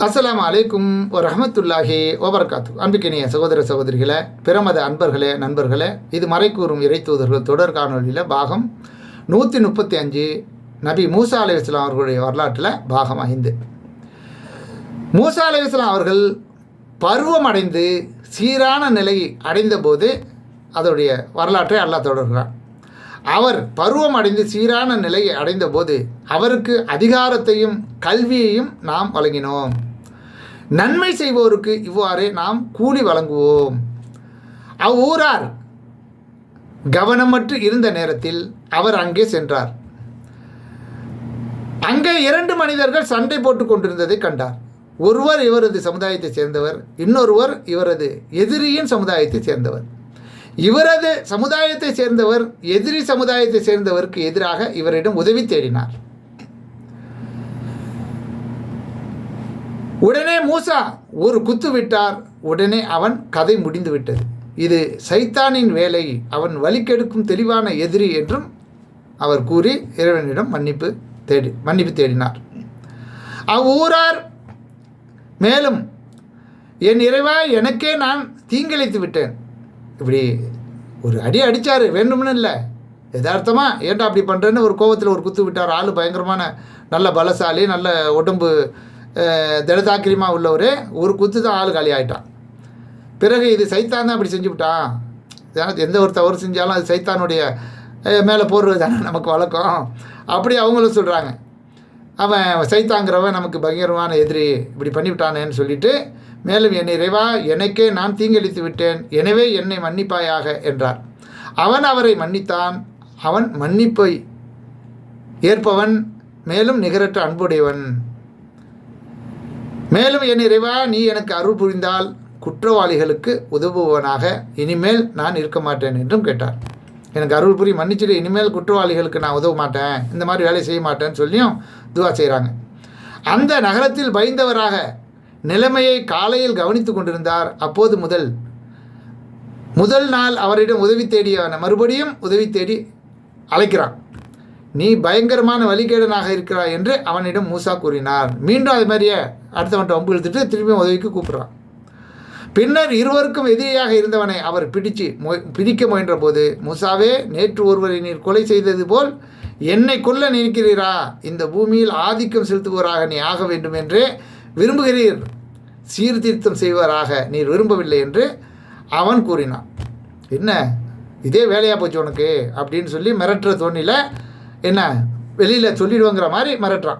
அஸ்ஸலாமு அலைக்கும் வரஹமத்துல்லாஹி ஓபர்காத்து அன்பிக்கினிய சகோதர சகோதரிகளே பிரமத அன்பர்களே நண்பர்களே இது மறைக்கூறும் இறை தூதர்கள் தொடர் காணொலியில் பாகம் நூற்றி முப்பத்தி அஞ்சு நபி மூசா அலி இஸ்லாம் அவர்களுடைய வரலாற்றில் பாகம் ஐந்து. மூசா அலி இஸ்லாம் அவர்கள் பருவம் அடைந்து சீரான நிலை அடைந்தபோது அதோடைய வரலாற்றை அல்லாஹ் தொடர்கிறார் அவர் பருவம் அடைந்து சீரான நிலையை அடைந்தபோது அவருக்கு அதிகாரத்தையும் கல்வியையும் நாம் வழங்கினோம். நன்மை செய்வோருக்கு இவ்வாறே நாம் கூலி வழங்குவோம். அவ்வூரார் கவனமற்று இருந்த நேரத்தில் அவர் அங்கே சென்றார். அங்கே இரண்டு மனிதர்கள் சண்டை போட்டுக் கொண்டிருந்ததை கண்டார். ஒருவர் இவரது சமுதாயத்தைச் சேர்ந்தவர் இன்னொருவர் இவரது எதிரியின் சமுதாயத்தைச் சேர்ந்தவர். இவரது சமுதாயத்தைச் சேர்ந்தவர் எதிரி சமுதாயத்தைச் சேர்ந்தவருக்கு எதிராக இவரிடம் உதவி தேடினார். உடனே மூசா ஒரு குத்து விட்டார். உடனே அவன் கதை முடிந்து விட்டது. இது சைத்தானின் வேலை. அவன் வலிக்கெடுக்கும் தெளிவான எதிரி என்றும் அவர் கூறி இறைவனிடம் மன்னிப்பு தேடி மன்னிப்பு தேடினார். அவ்வூரார் மேலும் என் இறைவா எனக்கே நான் தீங்கிழைத்து விட்டேன். இப்படி ஒரு அடி அடித்தார் வேண்டும்னு இல்லை. யதார்த்தமாக ஏன்டா அப்படி பண்ணுறேன்னு ஒரு கோவத்தில் ஒரு குத்து விட்டார். ஆள் பயங்கரமான நல்ல பலசாலி நல்ல உடம்பு திடதாக்கிரியமாக உள்ளவர் ஒரு குத்து தான் ஆள் காலி ஆகிட்டான் பிறகு இது சைத்தான் தான் அப்படி செஞ்சு விட்டான் எந்த ஒரு தவறு செஞ்சாலும் அது சைத்தானுடைய மேலே போடுறது தானே நமக்கு வழக்கம். அப்படி அவங்களும் சொல்கிறாங்க அவன் சைத்தாங்கிறவன் நமக்கு பயங்கரமான எதிரி இப்படி பண்ணிவிட்டானேன்னு சொல்லிட்டு மேலும் என்னை இறைவா எனக்கே நான் தீங்கழித்து விட்டேன் எனவே என்னை மன்னிப்பாயாக என்றார். அவன் அவரை மன்னித்தான். அவன் மன்னிப்பை ஏற்பவன் மேலும் நிகரற்ற அன்புடையவன். மேலும் என் இறைவா நீ எனக்கு அருள் புரிந்தால் குற்றவாளிகளுக்கு உதவுபவனாக. இனிமேல் நான் இருக்க மாட்டேன் என்றும் கேட்டார். எனக்கு அருள் புரி மன்னிச்சிடு இனிமேல் குற்றவாளிகளுக்கு நான் உதவ மாட்டேன். இந்த மாதிரி வேலை செய்ய மாட்டேன்னு சொல்லியும் துவா செய்கிறாங்க அந்த நகரத்தில் பயந்தவராக நிலைமையை காலையில் கவனித்து கொண்டிருந்தார். அப்போது முதல் முதல் நாள் அவரிடம் உதவி தேடிய மறுபடியும் உதவி தேடி அழைக்கிறான். நீ பயங்கரமான வழிகேடனாக இருக்கிறாய் என்று அவனிடம் மூசா கூறினார் மீண்டும் அது மாதிரியே அடுத்தவன்ட்ட வம்பு இழுத்துட்டு திரும்பியும் உதவிக்கு கூப்பிட்றான். பின்னர் இருவருக்கும் எதிரியாக இருந்தவனை அவர் பிடிச்சு பிடிக்க முயன்ற போது மூசாவே நேற்று ஒருவரை நீர் கொலை செய்தது போல் என்னை கொல்ல நினைக்கிறீரா? இந்த பூமியில் ஆதிக்கம் செலுத்துவோராக நீ ஆக வேண்டும் என்றே விரும்புகிறீர். சீர்திருத்தம் செய்வராக நீர் விரும்பவில்லை என்று அவன் கூறினான். என்ன? இதே வேலையாக போச்சு உனக்கு? அப்படின்னு சொல்லி மிரட்டுற தோணியில் என்ன? வெளியில் சொல்லிடுவோங்கிற மாதிரி மிரட்டுறான்.